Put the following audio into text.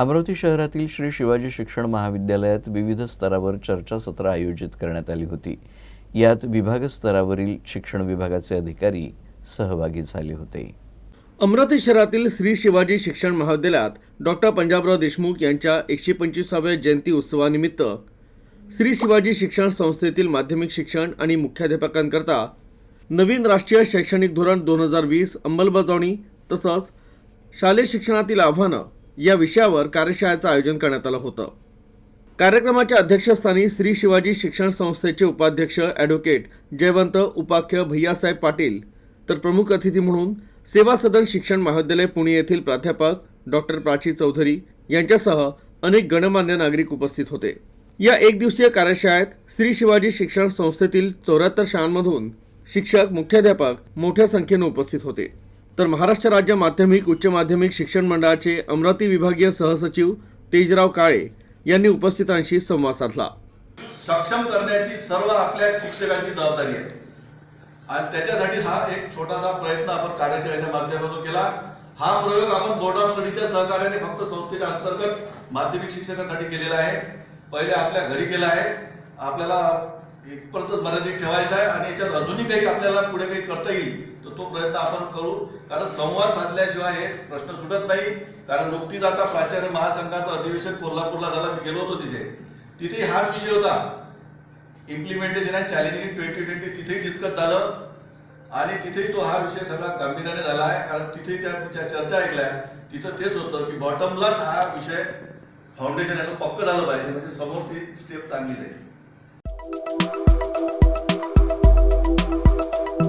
अमरावती शहरातील श्री शिवाजी शिक्षण महाविद्यालयात विविध स्तरावर चर्चासत्र आयोजित करण्यात आली होती. यात विभाग स्तरावरील शिक्षण विभागाचे अधिकारी सहभागी झाले होते. अमरावती शहरातील श्री शिवाजी शिक्षण महाविद्यालयात डॉक्टर पंजाबराव देशमुख यांच्या एकशे पंचवीसाव्या जयंती उत्सवानिमित्त श्री शिवाजी शिक्षण संस्थेतील माध्यमिक शिक्षण आणि मुख्याध्यापकांकरता नवीन राष्ट्रीय शैक्षणिक धोरण दोन हजार वीस अंमलबजावणी तसंच शालेय शिक्षणातील आव्हानं या विषयावर कार्यशाळेचं आयोजन करण्यात आलं होतं. कार्यक्रमाच्या अध्यक्षस्थानी श्री शिवाजी शिक्षण संस्थेचे उपाध्यक्ष ॲडव्होकेट जयवंत उपाख्य भैयासाहेब पाटील तर प्रमुख अतिथी म्हणून सेवा सदन शिक्षण महाविद्यालय पुणे येथील प्राध्यापक डॉक्टर प्राची चौधरी यांच्यासह अनेक गणमान्य नागरिक उपस्थित होते. या एक दिवसीय कार्यशाळेत श्री शिवाजी शिक्षण संस्थेतील चौऱ्याहत्तर शाळांमधून शिक्षक मुख्याध्यापक मोठ्या संख्येने उपस्थित होते. तर महाराष्ट्र राज्य माध्यमिक उच्च माध्यमिक शिक्षण मंडळाचे अमरावती विभागीय सहसचिव तेजराव काळे यांनी उपस्थितांशी संवाद साधला. सक्षम करण्याची सर्व आपल्या शिक्षकांची जबाबदारी आहे. आणि त्याच्यासाठी हा एक छोटासा प्रयत्न आपण कार्यशाळेच्या माध्यमातून केला. हा प्रयोग आपण बोर्ड ऑफ स्टडीच्या सहकार्याने फक्त संस्थेच्या अंतर्गत माध्यमिक शिक्षकांसाठी केलेला आहे. पहिले आपल्या घरी केला आहे. आपल्याला एकपर्यंतच मर्यादित ठेवायचा आहे आणि याच्यात अजूनही काही आपल्याला पुढे काही करता येईल तर तो प्रयत्न आपण करू. कारण संवाद साधल्याशिवाय हे प्रश्न सुटत नाही. कारण नुकतीच आता प्राचार्य महासंघाचं अधिवेशन कोल्हापूरला झालं मी गेलो होतो तिथे. तिथे हाच विषय होता. Implementation and challenging twenty twenty तिथेही डिस्कस झालं. आणि तिथेही तो हा विषय सगळा गांभीर्याने झाला आहे. कारण तिथेही त्या चर्चा ऐकल्या तिथं तेच होतं की बॉटमलाच हा विषय फाउंडेशन याचं पक्क झालं पाहिजे. म्हणजे समोर ती स्टेप चांगली जाईल.